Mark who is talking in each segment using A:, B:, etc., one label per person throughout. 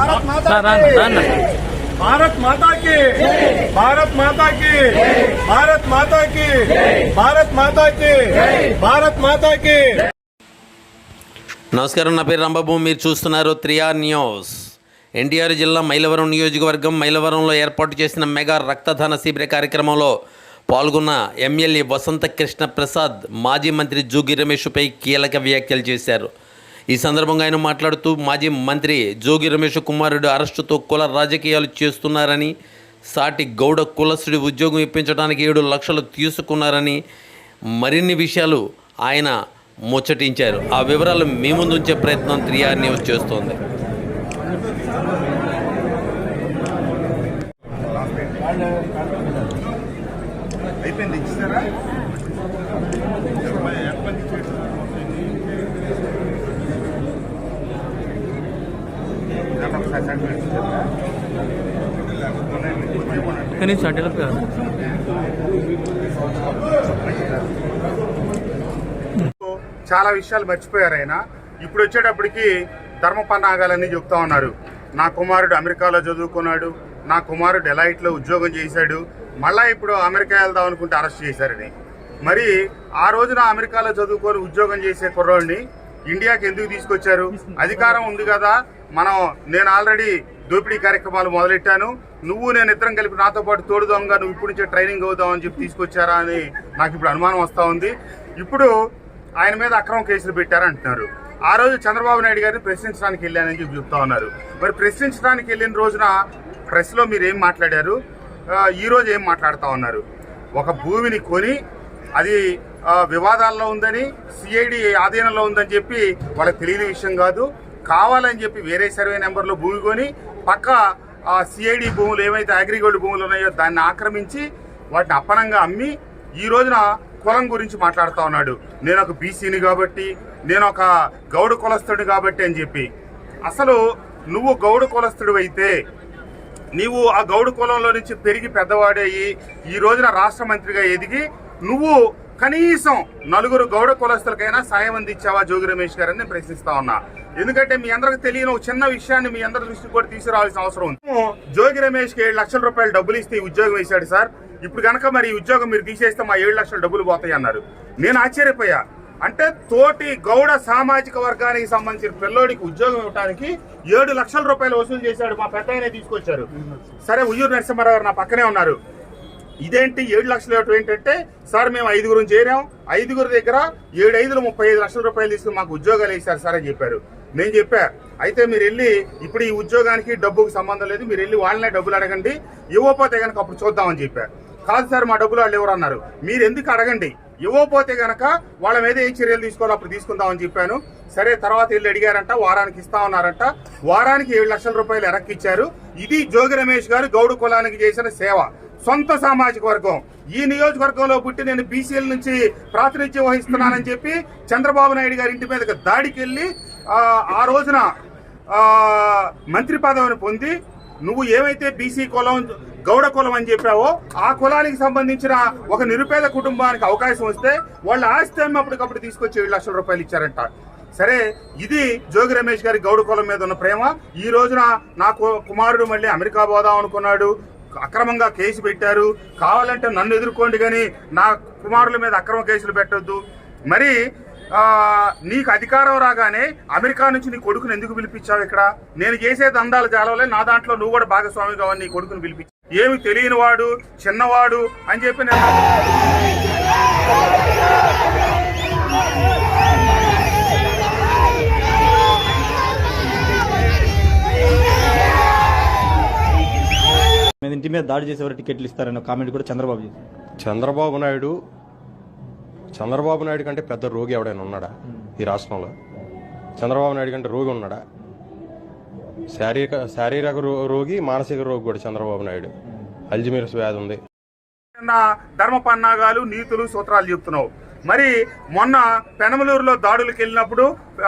A: భారత్ మాతా కి భారత్ మాతా కి భారత్ మాతా కి భారత్ మాతా కి భారత్ మాతా కి భారత్ మాతా కి
B: నమస్కారం నా పేరు రంబాబు మీరు చూస్తున్నారు త్రియార్ న్యూస్. ఎన్టీఆర్ జిల్లా మైలవరం నియోజకవర్గం మైలవరంలో ఏర్పాటు చేసిన మెగా రక్తదాన శిబిర కార్యక్రమంలో పాల్గొన్న ఎమ్మెల్యే వసంత కృష్ణ ప్రసాద్ మాజీ మంత్రి జోగి రమేష్పై కీలక వ్యాఖ్యలు చేశారు. ఈ సందర్భంగా ఆయన మాట్లాడుతూ మాజీ మంత్రి జోగి రమేష్ కుమారుడు అరెస్టుతో కుల రాజకీయాలు చేస్తున్నారని సాటి గౌడ కులస్తుడి ఉద్యోగం ఇప్పించడానికి ఏడు లక్షలు తీసుకున్నారని మరిన్ని విషయాలు ఆయన ముచ్చటించారు. ఆ వివరాలు మీ ముందుంచే ప్రయత్నం త్రియార్ న్యూస్ చేస్తోంది.
A: అయిపోయింది ఇచ్చారా
C: కానీ సటిల్ కాదు.
D: చాలా విషయాలు మర్చిపోయారు ఆయన. ఇప్పుడు వచ్చేటప్పటికి ధర్మ పన్నాగాలన్నీ చెప్తా ఉన్నారు. నా కుమారుడు అమెరికాలో చదువుకున్నాడు. నా కుమారుడు డెలైట్లో ఉద్యోగం చేశాడు. మళ్ళా ఇప్పుడు అమెరికా వెళ్దాం అనుకుంటే అరెస్ట్ చేశారని. మరి ఆ రోజున అమెరికాలో చదువుకొని ఉద్యోగం చేసే కుర్రోడిని ఇండియాకి ఎందుకు తీసుకొచ్చారు? అధికారం ఉంది కదా. మనం నేను ఆల్రెడీ దోపిడీ కార్యక్రమాలు మొదలెట్టాను. నువ్వు నేను ఇద్దరం కలిపి నాతో పాటు తోడుదాంగా నువ్వు ఇప్పుడు నుంచే ట్రైనింగ్ అవుదాం అని చెప్పి తీసుకొచ్చారా అని నాకు ఇప్పుడు అనుమానం వస్తూ ఉంది. ఇప్పుడు ఆయన మీద అక్రమ కేసులు పెట్టారంటున్నారు. ఆ రోజు చంద్రబాబు నాయుడు గారిని ప్రశ్నించడానికి వెళ్ళానని చెప్పి చెప్తా ఉన్నారు. మరి ప్రశ్నించడానికి వెళ్ళిన రోజున ప్రెస్లో మీరు ఏం మాట్లాడారు? ఆ, ఈ రోజు ఏం మాట్లాడుతూ ఉన్నారు? ఒక భూమిని కొని అది వివాదాల్లో ఉందని సిఐడి ఆధీనంలో ఉందని చెప్పి వాళ్ళకి తెలియని విషయం కాదు. కావాలని చెప్పి వేరే సర్వే నెంబర్లో భూమి కొని పక్క ఆ సిఐడి భూములు ఏవైతే అగ్రిగోల్డ్ భూములు ఉన్నాయో దాన్ని ఆక్రమించి వాటిని అప్పనంగా అమ్మి ఈ రోజున కులం గురించి మాట్లాడుతూ ఉన్నాడు. నేను ఒక బీసీని కాబట్టి నేను ఒక గౌడ కులస్తుడు కాబట్టి అని చెప్పి. అసలు నువ్వు గౌడ కులస్తుడు అయితే నీవు ఆ గౌడ కులంలో నుంచి పెరిగి పెద్దవాడయ్యి ఈ రోజున రాష్ట్ర మంత్రిగా ఎదిగి నువ్వు కనీసం నలుగురు గౌడ కులస్తులకైనా సాయం అందించావా జోగి రమేష్ గారని నేను ప్రశ్నిస్తా ఉన్నా. ఎందుకంటే మీ అందరికి తెలియని ఒక చిన్న విషయాన్ని మీ అందరి దృష్టికి కూడా తీసుకురావాల్సిన అవసరం ఉంది. జోగి రమేష్కి ఏడు లక్షల రూపాయలు డబ్బులు ఇస్తే ఉద్యోగం వేశాడు సార్. ఇప్పుడు కనుక మరి ఈ ఉద్యోగం మీరు తీసేస్తే మా ఏడు లక్షల డబ్బులు పోతాయి అన్నారు. నేను ఆశ్చర్యపోయా. అంటే తోటి గౌడ సామాజిక వర్గానికి సంబంధించిన పిల్లోడికి ఉద్యోగం ఇవ్వడానికి ఏడు లక్షల రూపాయలు వసూలు చేశాడు మా పెద్ద తీసుకొచ్చారు. సరే ఉయ్యూరు నరసింహారావు గారు నా పక్కనే ఉన్నారు. ఇదేంటి ఏడు లక్షలు ఇవ్వటం ఏంటంటే సార్ మేము ఐదుగురు చేరాం ఐదుగురు దగ్గర ఏడు ఐదులు ముప్పై ఐదు లక్షల రూపాయలు తీసుకుని మాకు ఉద్యోగాలు వేసారు సార్ అని చెప్పారు. నేను చెప్పా అయితే మీరు వెళ్ళి ఇప్పుడు ఈ ఉద్యోగానికి డబ్బుకు సంబంధం లేదు మీరు వెళ్ళి వాళ్ళనే డబ్బులు అడగండి ఇవ్వకపోతే కనుక అప్పుడు చూద్దామని చెప్పా. కాదు సార్ మా డబ్బులు వాళ్ళు ఎవరు అన్నారు? మీరు ఎందుకు అడగండి? ఇవ్వకపోతే గనక వాళ్ళ మీద ఏం చర్యలు తీసుకోవాలో అప్పుడు తీసుకుందామని చెప్పాను. సరే తర్వాత వెళ్ళి అడిగారంట వారానికి ఇస్తా ఉన్నారంట వారానికి ఏడు లక్షల రూపాయలు ఎరక్కిచ్చారు. ఇది జోగి రమేష్ గారు గౌడు కులానికి చేసిన సేవ. సొంత సామాజిక వర్గం. ఈ నియోజకవర్గంలో పుట్టి నేను బీసీఎల్ నుంచి ప్రాతినిధ్యం వహిస్తున్నానని చెప్పి చంద్రబాబు నాయుడు గారి ఇంటి మీదకి దాడికి వెళ్ళి ఆ, రోజున మంత్రి పదవిని పొంది నువ్వు ఏమైతే బీసీ కులం గౌడ కులం అని చెప్పావో ఆ కులానికి సంబంధించిన ఒక నిరుపేద కుటుంబానికి అవకాశం వస్తే వాళ్ళ ఆస్తి అప్పటికప్పుడు తీసుకొచ్చి ఏడు లక్షల రూపాయలు ఇచ్చారంట. సరే ఇది జోగి రమేష్ గారి గౌడ కులం మీద ఉన్న ప్రేమ. ఈ రోజున నా కుమారుడు మళ్ళీ అమెరికా పోదాం అనుకున్నాడు. అక్రమంగా కేసు పెట్టారు. కావాలంటే నన్ను ఎదుర్కోండి కానీ నా కుమారుల మీద అక్రమ కేసులు పెట్టొద్దు. మరి నీకు అధికారం రాగానే అమెరికా నుంచి నీ కొడుకుని ఎందుకు పిలిపించావు ఇక్కడ? నేను చేసే దందాలు జాలవలే నా దాంట్లో నువ్వు కూడా భాగస్వామి నీ కొడుకుని పిలిపించావు ఏమి తెలియని వాడు చిన్నవాడు అని చెప్పి నేను
C: మీద దాడి చేసేవారు టికెట్లు ఇస్తారన్న కామెంట్ కూడా చంద్రబాబు చేశారు.
E: చంద్రబాబు నాయుడు చంద్రబాబు నాయుడు కంటే పెద్ద రోగి ఎవడైనా ఉన్నాడా ఈ రాష్ట్రంలో? చంద్రబాబు నాయుడు కంటే రోగి ఉన్నాడా? శారీరక శారీరక రోగి మానసిక రోగి కూడా చంద్రబాబు నాయుడు. అల్జిమీరస్ వ్యాధి ఉంది.
D: ధర్మ పన్నాగాలు నీతులు సూత్రాలు చెప్తున్నావు. మరి మొన్న పెనమలూరులో దాడులకు వెళ్ళినప్పుడు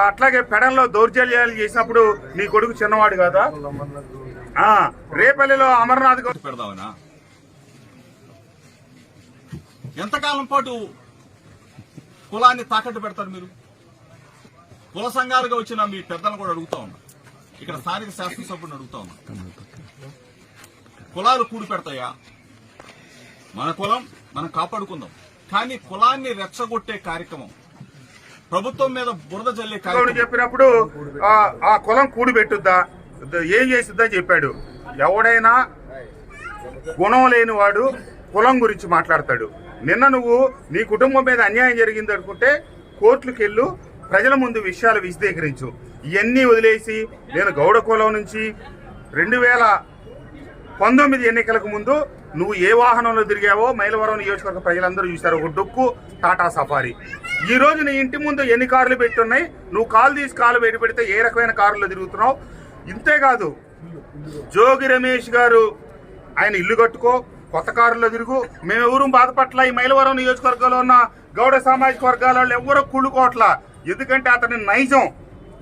D: అట్లాగే పెడంలో దౌర్జన్యాలు చేసినప్పుడు నీ కొడుకు చిన్నవాడు కదా? రేపల్లిలో అమర్నాథ్
F: పెడదామనా? ఎంతకాలం పాటు కులాన్ని తాకట్టు పెడతారు మీరు? కుల సంఘాలుగా వచ్చిన మీ పెద్దలను కూడా అడుగుతా ఉన్నా. ఇక్కడ స్థానిక శాసనసభ్యుని అడుగుతా ఉన్నా. కులాలు కూడి పెడతాయా? మన కులం మనం కాపాడుకుందాం. కానీ కులాన్ని రెచ్చగొట్టే కార్యక్రమం ప్రభుత్వం మీద బురద జల్లే కార్యక్రమం.
D: చెప్పినప్పుడు ఆ కులం కూడి పెట్టుద్దా? ఏం చేసిద్దని చెప్పాడు. ఎవడైనా గుణం లేని వాడు కులం గురించి మాట్లాడతాడు. నిన్న నువ్వు నీ కుటుంబం మీద అన్యాయం జరిగింది అనుకుంటే కోర్టులకు వెళ్ళు ప్రజల ముందు విషయాలు విశదీకరించు. ఇవన్నీ వదిలేసి నేను గౌడ కులం నుంచి రెండు వేల పంతొమ్మిది ఎన్నికలకు ముందు నువ్వు ఏ వాహనంలో తిరిగావో మైలవరం నియోజకవర్గ ప్రజలందరూ చూశారు. ఒక డొక్కు టాటా సఫారీ. ఈ రోజు నీ ఇంటి ముందు ఎన్ని కార్లు పెట్టున్నాయి? నువ్వు కాలు తీసి కాలు బయట పెడితే ఏ రకమైన కారులో తిరుగుతున్నావు? ఇంతేకాదు జోగి రమేష్ గారు ఆయన ఇల్లు కట్టుకో కొత్త కారులో తిరుగు. మేము ఎవరు బాధపట్ల ఈ మైలవరం నియోజకవర్గంలో ఉన్న గౌడ సామాజిక వర్గాల వాళ్ళు ఎవరో కుళ్ళుకోవట్ల. ఎందుకంటే అతని నైజం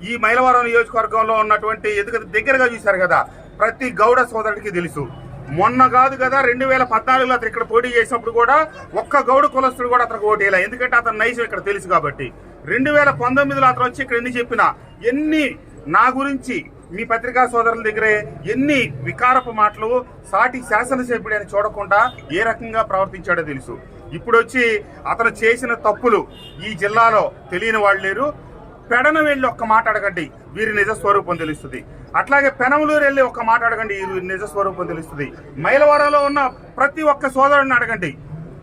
D: ఈ మైలవరం నియోజకవర్గంలో ఉన్నటువంటి ఎందుకంటే దగ్గరగా చూశారు కదా ప్రతి గౌడ సోదరుడికి తెలుసు. మొన్న కాదు కదా రెండు వేల పద్నాలుగులో అతను ఇక్కడ పోటీ చేసినప్పుడు కూడా ఒక్క గౌడ కులస్తుడు కూడా అతనికి ఓటు ఎందుకంటే అతని నైజం ఇక్కడ తెలుసు కాబట్టి. రెండు వేల పంతొమ్మిదిలో అతను వచ్చి ఇక్కడ ఎన్ని చెప్పినా ఎన్ని నా గురించి మీ పత్రికా సోదరుల దగ్గరే ఎన్ని వికారపు మాటలు సాటి శాసనసభ్యుడు అని చూడకుండా ఏ రకంగా ప్రవర్తించాడో తెలుసు. ఇప్పుడు వచ్చి అతను చేసిన తప్పులు ఈ జిల్లాలో తెలియని వాళ్ళు లేరు. పెడన వెళ్ళి ఒక్క మాట అడగండి వీరి నిజ స్వరూపం తెలుస్తుంది. అట్లాగే పెనమలూరు వెళ్ళి ఒక్క మాట అడగండి వీరి నిజ స్వరూపం తెలుస్తుంది. మైలవరంలో ఉన్న ప్రతి ఒక్క సోదరుడిని అడగండి.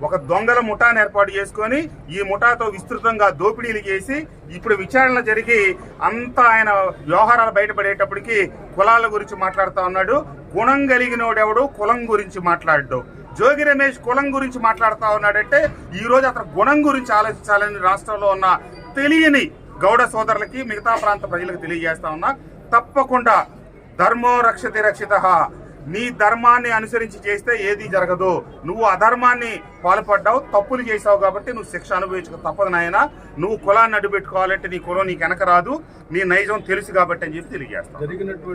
D: ఒక దొంగల ముఠాను ఏర్పాటు చేసుకొని ఈ ముఠాతో విస్తృతంగా దోపిడీలు చేసి ఇప్పుడు విచారణ జరిగి అంతా ఆయన వ్యవహారాలు బయటపడేటప్పటికి కులాల గురించి మాట్లాడుతూ ఉన్నాడు. గుణం కలిగినోడెవడు కులం గురించి మాట్లాడడు. జోగి రమేష్ కులం గురించి మాట్లాడుతూ ఉన్నాడంటే ఈ రోజు అతను గుణం గురించి ఆలోచించాలని రాష్ట్రంలో ఉన్న తెలియని గౌడ సోదరులకి మిగతా ప్రాంత ప్రజలకు తెలియజేస్తా ఉన్నా. తప్పకుండా ధర్మో రక్షతి రక్షిత నీ ధర్మాన్ని అనుసరించి చేస్తే ఏది జరగదు. నువ్వు అధర్మాన్ని పాల్పడ్డావు తప్పులు చేసావు కాబట్టి నువ్వు శిక్ష అనుభవించక తప్పదు నాయన. నువ్వు కులాన్ని అడ్డుపెట్టుకోవాలంటే నీ కులం నీకు వెనక రాదు. నీ నైజం తెలుసు కాబట్టి అని చెప్పి తెలియజేస్తావు